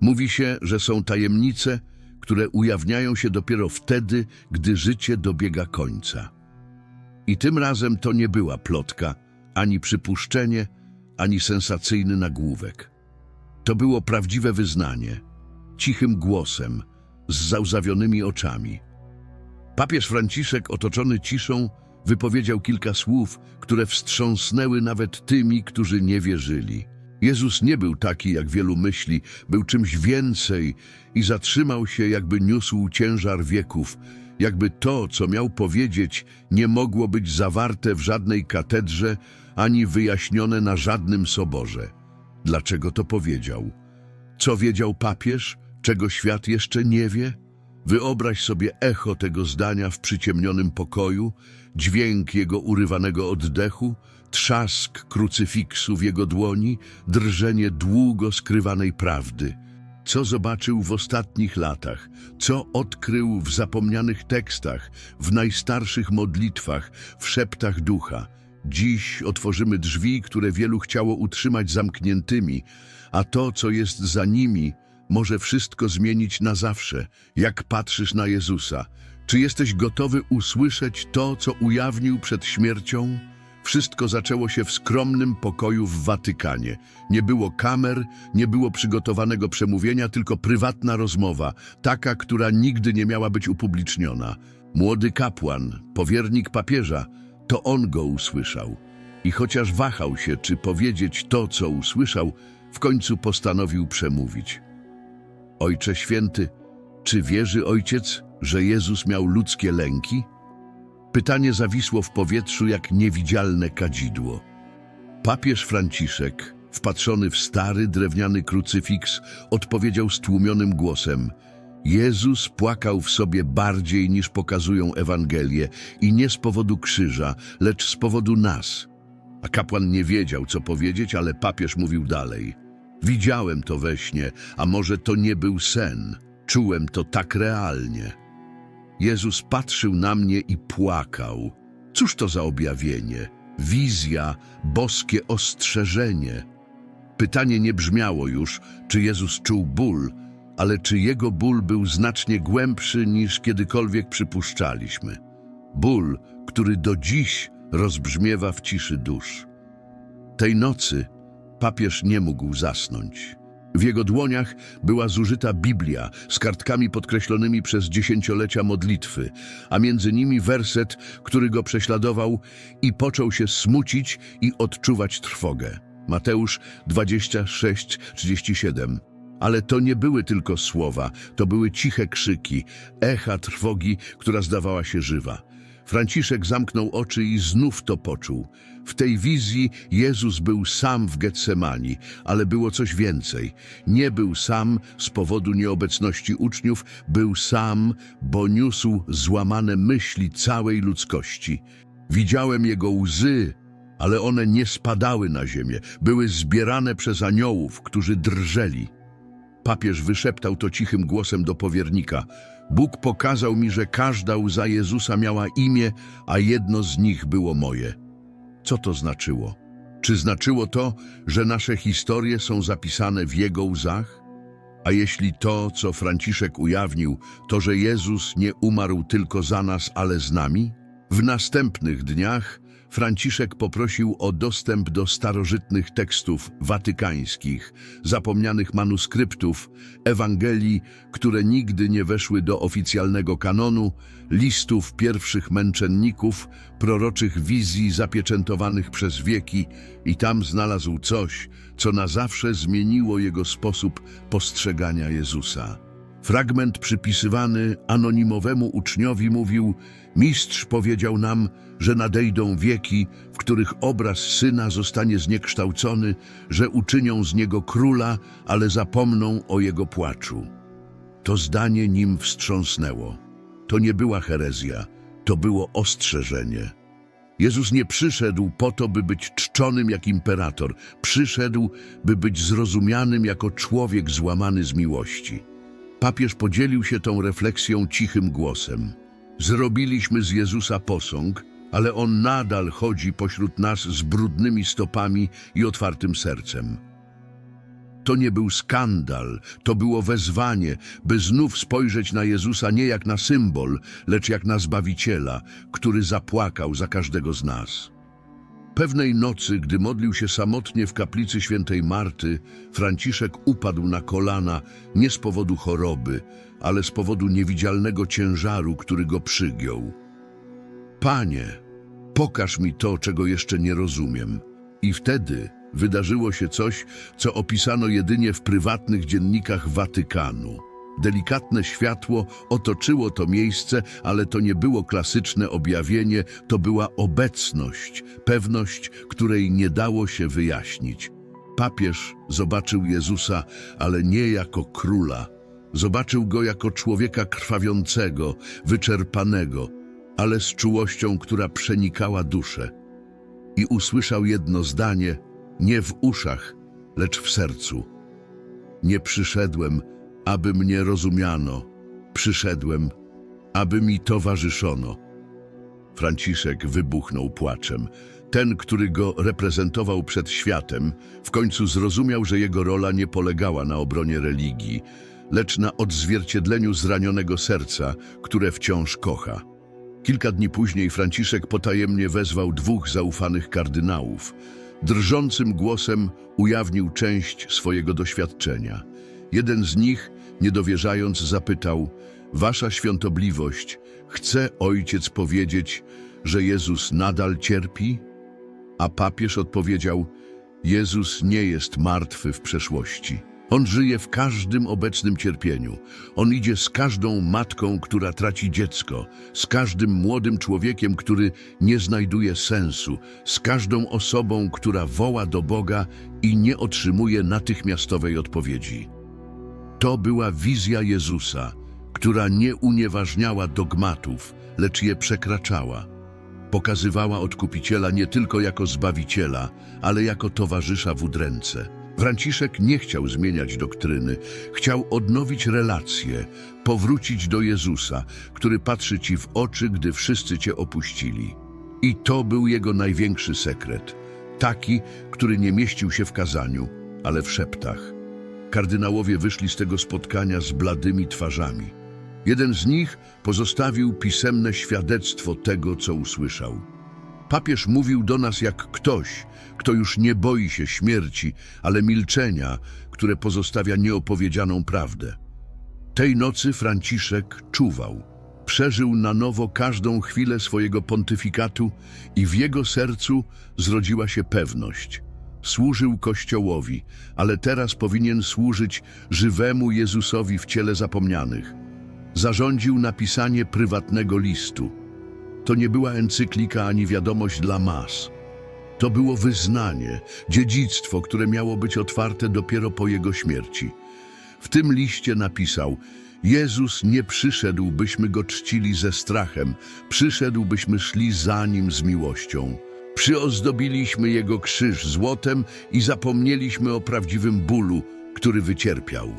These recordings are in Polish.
Mówi się, że są tajemnice, które ujawniają się dopiero wtedy, gdy życie dobiega końca. I tym razem to nie była plotka, ani przypuszczenie, ani sensacyjny nagłówek. To było prawdziwe wyznanie, cichym głosem, z załzawionymi oczami. Papież Franciszek, otoczony ciszą, wypowiedział kilka słów, które wstrząsnęły nawet tymi, którzy nie wierzyli. Jezus nie był taki, jak wielu myśli, był czymś więcej i zatrzymał się, jakby niósł ciężar wieków, jakby to, co miał powiedzieć, nie mogło być zawarte w żadnej katedrze ani wyjaśnione na żadnym soborze. Dlaczego to powiedział? Co wiedział papież, czego świat jeszcze nie wie? Wyobraź sobie echo tego zdania w przyciemnionym pokoju, dźwięk jego urywanego oddechu, trzask krucyfiksu w jego dłoni, drżenie długo skrywanej prawdy. Co zobaczył w ostatnich latach, co odkrył w zapomnianych tekstach, w najstarszych modlitwach, w szeptach ducha. Dziś otworzymy drzwi, które wielu chciało utrzymać zamkniętymi, a to, co jest za nimi, może wszystko zmienić na zawsze. Jak patrzysz na Jezusa, czy jesteś gotowy usłyszeć to, co ujawnił przed śmiercią? Wszystko zaczęło się w skromnym pokoju w Watykanie. Nie było kamer, nie było przygotowanego przemówienia, tylko prywatna rozmowa, taka, która nigdy nie miała być upubliczniona. Młody kapłan, powiernik papieża, to on go usłyszał. I chociaż wahał się, czy powiedzieć to, co usłyszał, w końcu postanowił przemówić. Ojcze Święty, czy wierzy Ojciec, że Jezus miał ludzkie lęki? Pytanie zawisło w powietrzu jak niewidzialne kadzidło. Papież Franciszek, wpatrzony w stary drewniany krucyfiks, odpowiedział stłumionym głosem: Jezus płakał w sobie bardziej niż pokazują Ewangelie i nie z powodu krzyża, lecz z powodu nas. A kapłan nie wiedział, co powiedzieć, ale papież mówił dalej. Widziałem to we śnie, a może to nie był sen. Czułem to tak realnie. Jezus patrzył na mnie i płakał. Cóż to za objawienie? Wizja, boskie ostrzeżenie. Pytanie nie brzmiało już, czy Jezus czuł ból, ale czy jego ból był znacznie głębszy niż kiedykolwiek przypuszczaliśmy. Ból, który do dziś rozbrzmiewa w ciszy dusz. Tej nocy papież nie mógł zasnąć. W jego dłoniach była zużyta Biblia z kartkami podkreślonymi przez dziesięciolecia modlitwy, a między nimi werset, który go prześladował i począł się smucić i odczuwać trwogę. Mateusz 26:37. Ale to nie były tylko słowa, to były ciche krzyki, echa trwogi, która zdawała się żywa. Franciszek zamknął oczy i znów to poczuł. W tej wizji Jezus był sam w Getsemani, ale było coś więcej. Nie był sam z powodu nieobecności uczniów, był sam, bo niósł złamane myśli całej ludzkości. Widziałem jego łzy, ale one nie spadały na ziemię, były zbierane przez aniołów, którzy drżeli. Papież wyszeptał to cichym głosem do powiernika. Bóg pokazał mi, że każda łza Jezusa miała imię, a jedno z nich było moje. Co to znaczyło? Czy znaczyło to, że nasze historie są zapisane w Jego łzach? A jeśli to, co Franciszek ujawnił, to, że Jezus nie umarł tylko za nas, ale z nami? W następnych dniach Franciszek poprosił o dostęp do starożytnych tekstów watykańskich, zapomnianych manuskryptów, Ewangelii, które nigdy nie weszły do oficjalnego kanonu, listów pierwszych męczenników, proroczych wizji zapieczętowanych przez wieki i tam znalazł coś, co na zawsze zmieniło jego sposób postrzegania Jezusa. Fragment przypisywany anonimowemu uczniowi mówił: Mistrz powiedział nam, że nadejdą wieki, w których obraz syna zostanie zniekształcony, że uczynią z niego króla, ale zapomną o jego płaczu. To zdanie nim wstrząsnęło. To nie była herezja, to było ostrzeżenie. Jezus nie przyszedł po to, by być czczonym jak imperator. Przyszedł, by być zrozumianym jako człowiek złamany z miłości. Papież podzielił się tą refleksją cichym głosem. Zrobiliśmy z Jezusa posąg, ale On nadal chodzi pośród nas z brudnymi stopami i otwartym sercem. To nie był skandal, to było wezwanie, by znów spojrzeć na Jezusa nie jak na symbol, lecz jak na Zbawiciela, który zapłakał za każdego z nas. Pewnej nocy, gdy modlił się samotnie w kaplicy świętej Marty, Franciszek upadł na kolana nie z powodu choroby, ale z powodu niewidzialnego ciężaru, który go przygiął. Panie, pokaż mi to, czego jeszcze nie rozumiem. I wtedy wydarzyło się coś, co opisano jedynie w prywatnych dziennikach Watykanu. Delikatne światło otoczyło to miejsce, ale to nie było klasyczne objawienie, to była obecność, pewność, której nie dało się wyjaśnić. Papież zobaczył Jezusa, ale nie jako króla. Zobaczył go jako człowieka krwawiącego, wyczerpanego, ale z czułością, która przenikała duszę. I usłyszał jedno zdanie, nie w uszach, lecz w sercu. Nie przyszedłem, aby mnie rozumiano, przyszedłem, aby mi towarzyszono. Franciszek wybuchnął płaczem. Ten, który go reprezentował przed światem, w końcu zrozumiał, że jego rola nie polegała na obronie religii, lecz na odzwierciedleniu zranionego serca, które wciąż kocha. Kilka dni później Franciszek potajemnie wezwał dwóch zaufanych kardynałów. Drżącym głosem ujawnił część swojego doświadczenia. Jeden z nich, niedowierzając, zapytał: Wasza świątobliwość, chce ojciec powiedzieć, że Jezus nadal cierpi? A papież odpowiedział: Jezus nie jest martwy w przeszłości. On żyje w każdym obecnym cierpieniu. On idzie z każdą matką, która traci dziecko, z każdym młodym człowiekiem, który nie znajduje sensu, z każdą osobą, która woła do Boga i nie otrzymuje natychmiastowej odpowiedzi. To była wizja Jezusa, która nie unieważniała dogmatów, lecz je przekraczała. Pokazywała Odkupiciela nie tylko jako Zbawiciela, ale jako towarzysza w udręce. Franciszek nie chciał zmieniać doktryny, chciał odnowić relacje, powrócić do Jezusa, który patrzy ci w oczy, gdy wszyscy cię opuścili. I to był jego największy sekret, taki, który nie mieścił się w kazaniu, ale w szeptach. Kardynałowie wyszli z tego spotkania z bladymi twarzami. Jeden z nich pozostawił pisemne świadectwo tego, co usłyszał. Papież mówił do nas jak ktoś, kto już nie boi się śmierci, ale milczenia, które pozostawia nieopowiedzianą prawdę. Tej nocy Franciszek czuwał. Przeżył na nowo każdą chwilę swojego pontyfikatu i w jego sercu zrodziła się pewność. Służył Kościołowi, ale teraz powinien służyć żywemu Jezusowi w ciele zapomnianych. Zarządził napisanie prywatnego listu. To nie była encyklika ani wiadomość dla mas. To było wyznanie, dziedzictwo, które miało być otwarte dopiero po jego śmierci. W tym liście napisał: Jezus nie przyszedł, byśmy go czcili ze strachem, przyszedł, byśmy szli za nim z miłością. Przyozdobiliśmy jego krzyż złotem i zapomnieliśmy o prawdziwym bólu, który wycierpiał.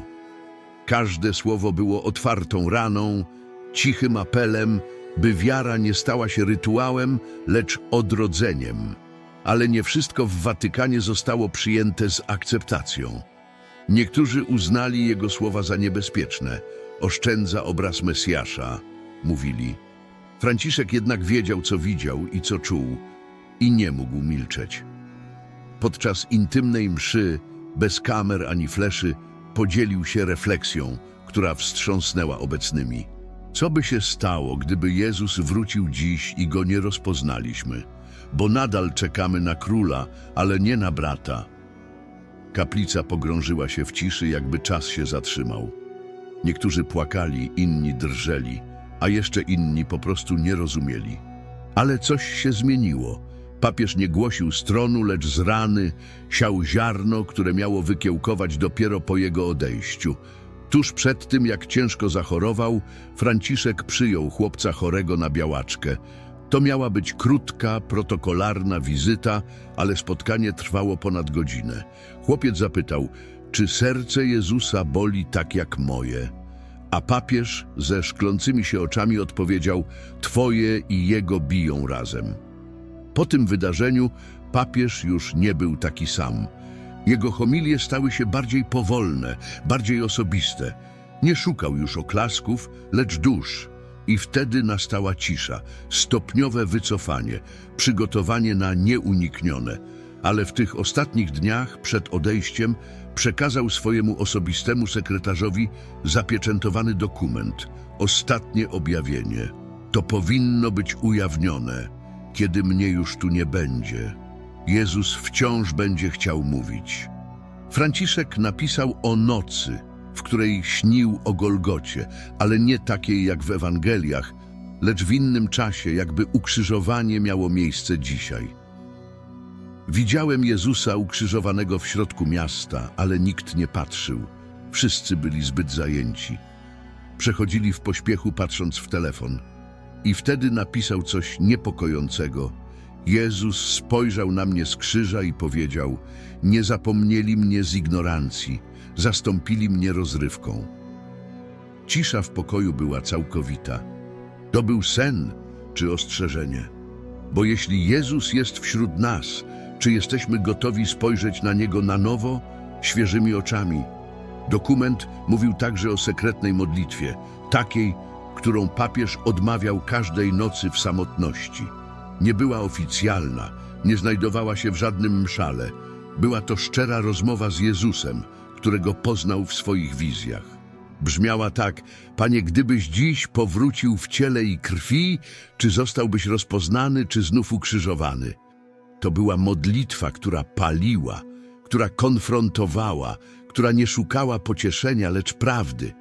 Każde słowo było otwartą raną, cichym apelem, by wiara nie stała się rytuałem, lecz odrodzeniem. Ale nie wszystko w Watykanie zostało przyjęte z akceptacją. Niektórzy uznali jego słowa za niebezpieczne. Oszczędza obraz Mesjasza, mówili. Franciszek jednak wiedział, co widział i co czuł, i nie mógł milczeć. Podczas intymnej mszy, bez kamer ani fleszy, podzielił się refleksją, która wstrząsnęła obecnymi. Co by się stało, gdyby Jezus wrócił dziś i go nie rozpoznaliśmy? Bo nadal czekamy na króla, ale nie na brata. Kaplica pogrążyła się w ciszy, jakby czas się zatrzymał. Niektórzy płakali, inni drżeli, a jeszcze inni po prostu nie rozumieli. Ale coś się zmieniło. Papież nie głosił stronu, lecz z rany siał ziarno, które miało wykiełkować dopiero po jego odejściu. Tuż przed tym, jak ciężko zachorował, Franciszek przyjął chłopca chorego na białaczkę. To miała być krótka, protokolarna wizyta, ale spotkanie trwało ponad godzinę. Chłopiec zapytał, czy serce Jezusa boli tak jak moje? A papież ze szklącymi się oczami odpowiedział, twoje i jego biją razem. Po tym wydarzeniu papież już nie był taki sam. Jego homilie stały się bardziej powolne, bardziej osobiste. Nie szukał już oklasków, lecz dusz. I wtedy nastała cisza, stopniowe wycofanie, przygotowanie na nieuniknione. Ale w tych ostatnich dniach, przed odejściem, przekazał swojemu osobistemu sekretarzowi zapieczętowany dokument, ostatnie objawienie. To powinno być ujawnione, kiedy mnie już tu nie będzie. Jezus wciąż będzie chciał mówić. Franciszek napisał o nocy, w której śnił o Golgocie, ale nie takiej jak w Ewangeliach, lecz w innym czasie, jakby ukrzyżowanie miało miejsce dzisiaj. Widziałem Jezusa ukrzyżowanego w środku miasta, ale nikt nie patrzył. Wszyscy byli zbyt zajęci. Przechodzili w pośpiechu, patrząc w telefon. I wtedy napisał coś niepokojącego. Jezus spojrzał na mnie z krzyża i powiedział: Nie zapomnieli mnie z ignorancji, zastąpili mnie rozrywką. Cisza w pokoju była całkowita. To był sen czy ostrzeżenie? Bo jeśli Jezus jest wśród nas, czy jesteśmy gotowi spojrzeć na Niego na nowo, świeżymi oczami? Dokument mówił także o sekretnej modlitwie, takiej, którą papież odmawiał każdej nocy w samotności. Nie była oficjalna, nie znajdowała się w żadnym mszale. Była to szczera rozmowa z Jezusem, którego poznał w swoich wizjach. Brzmiała tak, Panie, gdybyś dziś powrócił w ciele i krwi, czy zostałbyś rozpoznany, czy znów ukrzyżowany? To była modlitwa, która paliła, która konfrontowała, która nie szukała pocieszenia, lecz prawdy.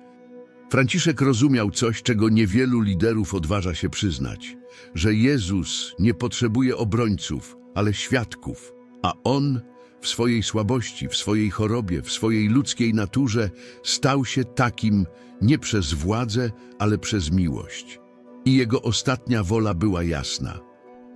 Franciszek rozumiał coś, czego niewielu liderów odważa się przyznać, że Jezus nie potrzebuje obrońców, ale świadków, a On w swojej słabości, w swojej chorobie, w swojej ludzkiej naturze stał się takim nie przez władzę, ale przez miłość. I Jego ostatnia wola była jasna.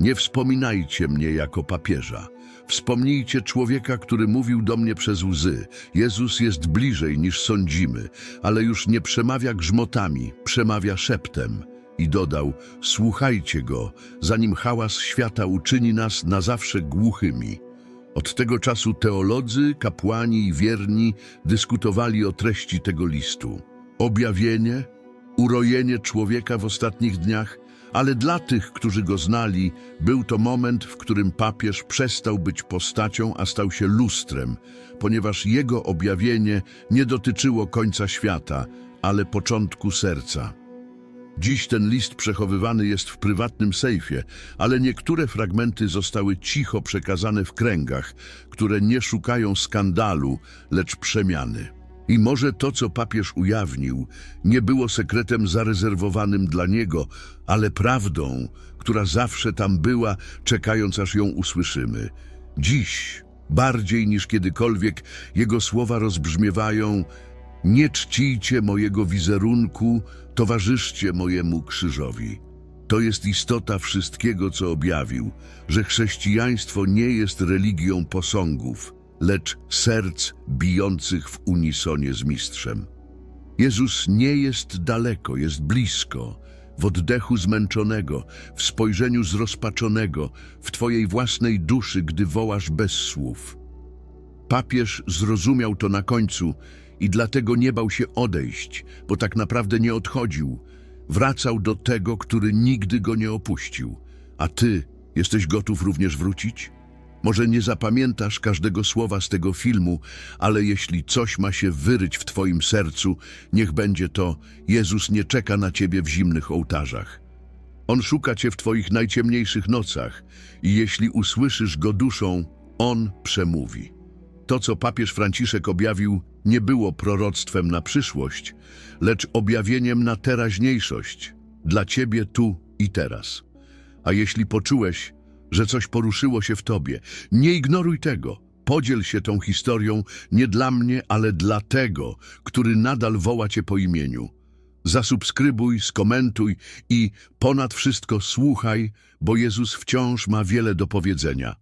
Nie wspominajcie mnie jako papieża. Wspomnijcie człowieka, który mówił do mnie przez łzy. Jezus jest bliżej niż sądzimy, ale już nie przemawia grzmotami, przemawia szeptem. I dodał, słuchajcie go, zanim hałas świata uczyni nas na zawsze głuchymi. Od tego czasu teolodzy, kapłani i wierni dyskutowali o treści tego listu. Objawienie, urojenie człowieka w ostatnich dniach, ale dla tych, którzy go znali, był to moment, w którym papież przestał być postacią, a stał się lustrem, ponieważ jego objawienie nie dotyczyło końca świata, ale początku serca. Dziś ten list przechowywany jest w prywatnym sejfie, ale niektóre fragmenty zostały cicho przekazane w kręgach, które nie szukają skandalu, lecz przemiany. I może to, co papież ujawnił, nie było sekretem zarezerwowanym dla niego, ale prawdą, która zawsze tam była, czekając aż ją usłyszymy. Dziś, bardziej niż kiedykolwiek, jego słowa rozbrzmiewają nie czcijcie mojego wizerunku, towarzyszcie mojemu krzyżowi. To jest istota wszystkiego, co objawił, że chrześcijaństwo nie jest religią posągów, lecz serc bijących w unisonie z mistrzem. Jezus nie jest daleko, jest blisko, w oddechu zmęczonego, w spojrzeniu zrozpaczonego, w Twojej własnej duszy, gdy wołasz bez słów. Papież zrozumiał to na końcu i dlatego nie bał się odejść, bo tak naprawdę nie odchodził. Wracał do tego, który nigdy go nie opuścił. A ty jesteś gotów również wrócić? Może nie zapamiętasz każdego słowa z tego filmu, ale jeśli coś ma się wyryć w twoim sercu, niech będzie to Jezus nie czeka na ciebie w zimnych ołtarzach. On szuka cię w twoich najciemniejszych nocach i jeśli usłyszysz go duszą, on przemówi. To, co papież Franciszek objawił, nie było proroctwem na przyszłość, lecz objawieniem na teraźniejszość, dla ciebie tu i teraz. A jeśli poczułeś, że coś poruszyło się w tobie, nie ignoruj tego. Podziel się tą historią nie dla mnie, ale dla tego, który nadal woła cię po imieniu. Zasubskrybuj, skomentuj i ponad wszystko słuchaj, bo Jezus wciąż ma wiele do powiedzenia.